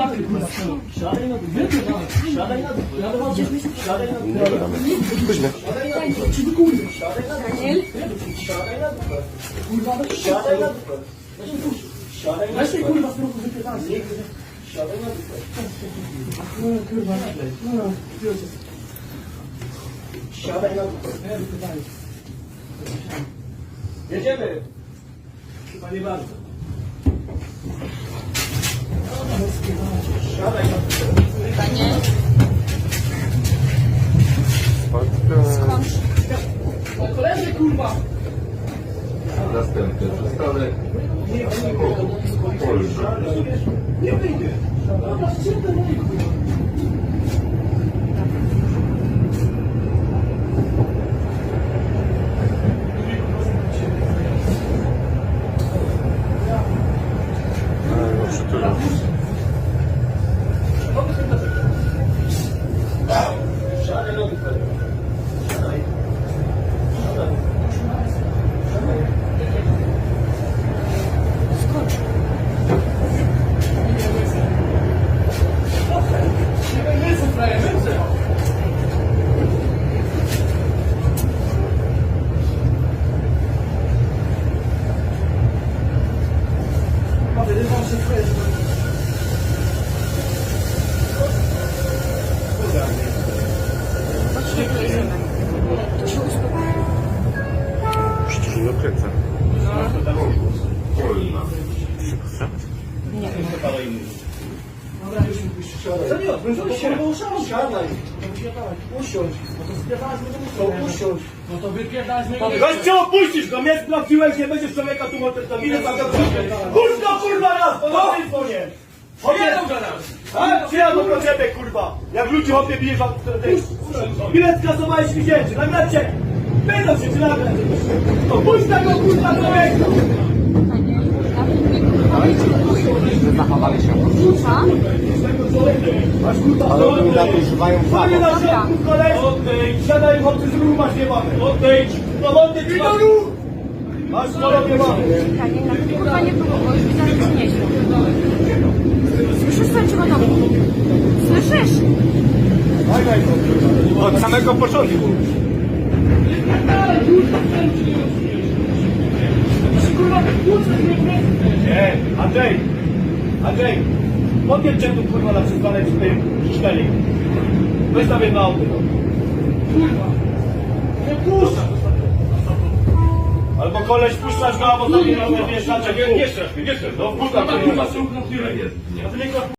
matkę, kurwa. Siadaj na dół. Wypierdalaj. Siadaj na dół. Siadaj na dół. Pójdźmy. Czy wy kurwa? Siadaj na dół. Siadaj na dół. Kurwa, weź siadaj na dół. Siadaj na dół. Weź tej kurwa z roku wypierdalaj. Siadaj na dół. No kurwa, naklej. No, wiecie. Siadaj na dół. Nie, wypierdalaj. Jedziemy. Chyba nie bardzo. Siadaj na dół. O, koledzy, kurwa! Następny przystanek. Polsza. Nie wyjdę. Dobra, Przecież nie. Co nie? To się usiądź. Siadaj. Usiądź. No to spierdalać będę musiał. Usiądź. No to wypierdalać będę Gościu, opuścisz go, mnie sprawdziłeś, nie będziesz człowieka tu tam Puść go kurwa raz, po nowej dzwonię! Przyjadą do nas! A? Przyjadą do ciebie kurwa! Jak ludzi hopie bijesz, a ty... Ile skasowałeś mi dzieci? Nagracie! Będą się nagrać! To puść tego kurwa człowieka! Masz kurwa Ale oni nadużywają Panie prawa. na środku koleś! Odejdź! Siadaj chłopcy z ruchu masz jebany! Odejdź! No odejdź! I do ruch! Masz kolor jebany! Kurwa nie było, bo już mi zaraz przyniesie. Słyszysz co cię domu? Słyszysz? Od samego początku. Nie, Andrzej! Andrzej! Podjedź tu kurwa na przystanek z tym szteli. Wystaw jedno auto. Kurwa! Nie puszcza! Albo koleś puszczasz go, albo sobie nie wiesz, nie strasz mnie, nie strasz, no puszczam kurwa. Nie. A ty mnie kurwa